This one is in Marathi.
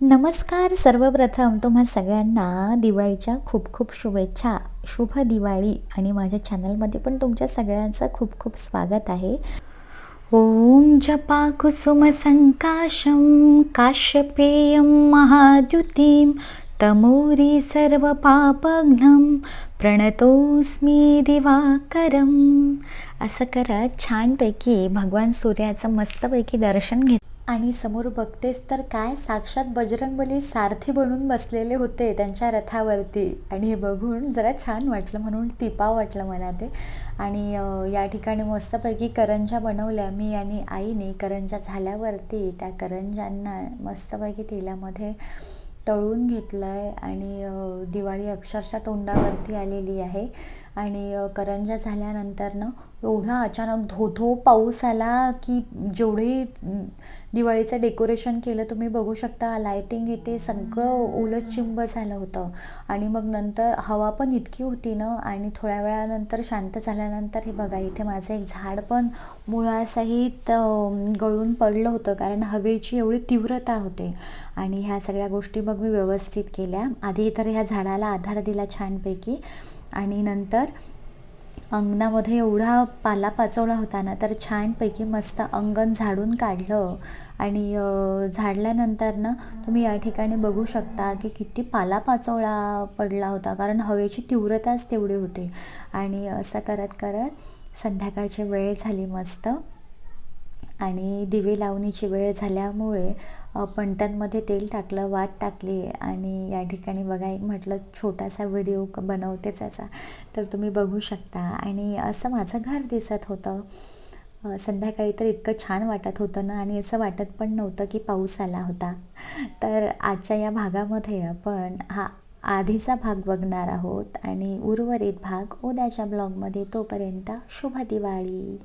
नमस्कार सर्वप्रथम तुम्हा सगळ्यांना दिवाळीच्या खूप खूप शुभेच्छा. शुभ दिवाळी आणि माझ्या चॅनलमध्ये पण तुमच्या सगळ्यांचं खूप खूप स्वागत आहे. ॐ जपा कुसुम संकाशं काश्यपेयं महाद्युतीं तमोरी सर्वपापघ्नं प्रणतोस्मी दिवाकरम्. असं करत छानपैकी भगवान सूर्याचं मस्तपैकी दर्शन घेत आणि समोर बघतेस तर काय साक्षात बजरंगबली सारथी बनून बसलेले होते त्यांच्या रथावरती. आणि हे बघून जरा छान वाटलं म्हणून टिपा वाटलं मला ते. आणि या ठिकाणी मस्तपैकी करंजा बनवल्या मी आणि आईने. करंजा झाल्यावरती त्या करंजांना मस्तपैकी तेलामध्ये तळून घेतलं आहे आणि दिवाळी अक्षरशः तोंडावरती आलेली आहे. आणि अ, करंजा झाल्यानंतरनं एवढा अचानक धो धो पाऊस आला की जेवढे दिवाळीचं डेकोरेशन केलं तुम्ही बघू शकता. लायटिंग इथे सगळं ओलं चिंब झालं होतं. आणि मग नंतर हवा पण इतकी होती ना आणि थोड्या वेळानंतर शांत झाल्यानंतर हे बघा इथे माझं एक झाड पण मुळासहित गळून पडलं होतं कारण हवेची एवढी तीव्रता होते. आणि ह्या सगळ्या गोष्टी मग मी व्यवस्थित केल्या. आधी तर ह्या झाडाला आधार दिला छानपैकी. आणि नंतर अंगणामध्ये एवढा पालापाचोळा होता ना तर छानपैकी मस्त अंगण झाडून काढलं. आणि झाडल्यानंतर ना तुम्ही या ठिकाणी बघू शकता की किती पालापाचोळा पडला होता कारण हवेची तीव्रताच तेवढी होती. आणि असं करत करत संध्याकाळची वेळ झाली मस्त. आणि दिवे लावणीची वेळ झाल्यामुळे पणत्यांमध्ये तेल टाकलं वात टाकली आणि या ठिकाणी बघा एक म्हटलं छोटासा व्हिडिओ क- बनवतेच असा तर तुम्ही बघू शकता. आणि असं माझं घर दिसत होतं. संध्याकाळी तर इतकं छान वाटत होतं ना आणि असं वाटत पण नव्हतं की पाऊस आला होता. तर आजच्या या भागामध्ये आपण हा आधीचा भाग बघणार आहोत. आणि उर्वरित भाग उद्याच्या ब्लॉगमध्ये. तोपर्यंत शुभ दिवाळी.